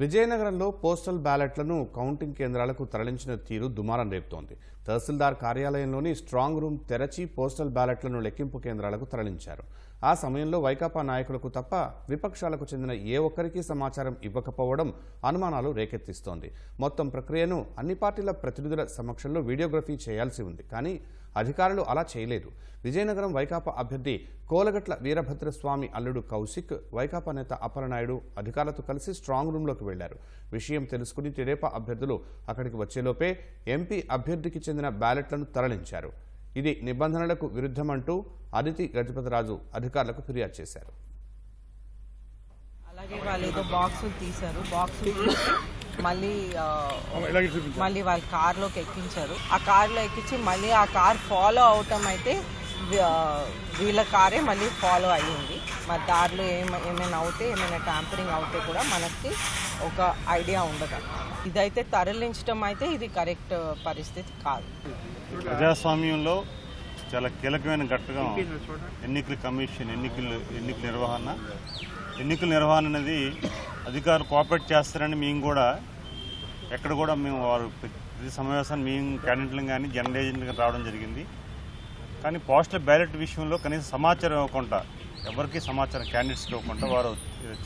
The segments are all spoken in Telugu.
విజయనగరంలో పోస్టల్ బ్యాలెట్లను కౌంటింగ్ కేంద్రాలకు తరలించిన తీరు దుమారం రేపుతోంది. తహసీల్దార్ కార్యాలయంలోని స్ట్రాంగ్ రూమ్ తెరచి పోస్టల్ బ్యాలెట్లను లెక్కింపు కేంద్రాలకు తరలించారు. ఆ సమయంలో వైకాపా నాయకులకు తప్ప విపక్షాలకు చెందిన ఏ ఒక్కరికి సమాచారం ఇవ్వకపోవడం అనుమానాలు రేకెత్తిస్తోంది. మొత్తం ప్రక్రియను అన్ని పార్టీల ప్రతినిధుల సమక్షంలో వీడియోగ్రఫీ చేయాల్సి ఉంది. కానీ అధికారులు అలా చేయలేదు. విజయనగరం వైకాపా అభ్యర్థి కోలగట్ల వీరభద్రస్వామి అల్లుడు కౌశిక్ వైకాపా నేత అప్పలనాయుడు అధికారులతో కలిసి స్ట్రాంగ్ రూంలోకి వెళ్ళారు విషయం తెలుసుకుని తెదేపా అభ్యర్థులు అక్కడికి వచ్చేలోపే ఎంపీ అభ్యర్థికి చెందిన బ్యాలెట్లను తరలించారు. ఇది నిబంధనలకు విరుద్ధమంటూ అదితి గజపతిరాజు అధికారులకు ఫిర్యాదు చేశారు. అలాగే వాళ్ళు ఏదో బాక్సులు తీశారు. బాక్సులు మళ్ళీ మళ్ళీ వాళ్ళ కార్లోకి ఎక్కించారు. ఆ కార్లో ఎక్కించి మళ్ళీ ఆ కార్ ఫాలో అవటం అయితే వీళ్ళ కారే మళ్ళీ ఫాలో అయ్యింది. మరి దారిలో ఏమ ఏమైనా అవుతే ఏమైనా ట్యాంపరింగ్ అవుతే కూడా మనకి ఒక ఐడియా ఉండదు. ఇదైతే తరలించడం అయితే ఇది కరెక్ట్ పరిస్థితి కాదు. ప్రజాస్వామ్యంలో చాలా కీలకమైన ఘట్టం ఎన్నికల కమిషన్ ఎన్నికల ఎన్నికల నిర్వహణ. ఎన్నికల నిర్వహణ అనేది అధికారులు కోఆపరేట్ చేస్తారని మేము కూడా ఎక్కడ కూడా మేము వారు ప్రతి సమావేశాన్ని మేము క్యాండిడేట్లను కానీ జనరల్ ఏజెంట్గా రావడం జరిగింది. కానీ పోస్టల్ బ్యాలెట్ విషయంలో కనీసం సమాచారం ఇవ్వకుండా ఎవరికి సమాచారం క్యాండిడేట్స్కి ఇవ్వకుండా వారు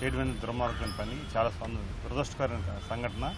చేయడం దుర్మార్గమైన పని చాలా దురదృష్టకరమైన సంఘటన.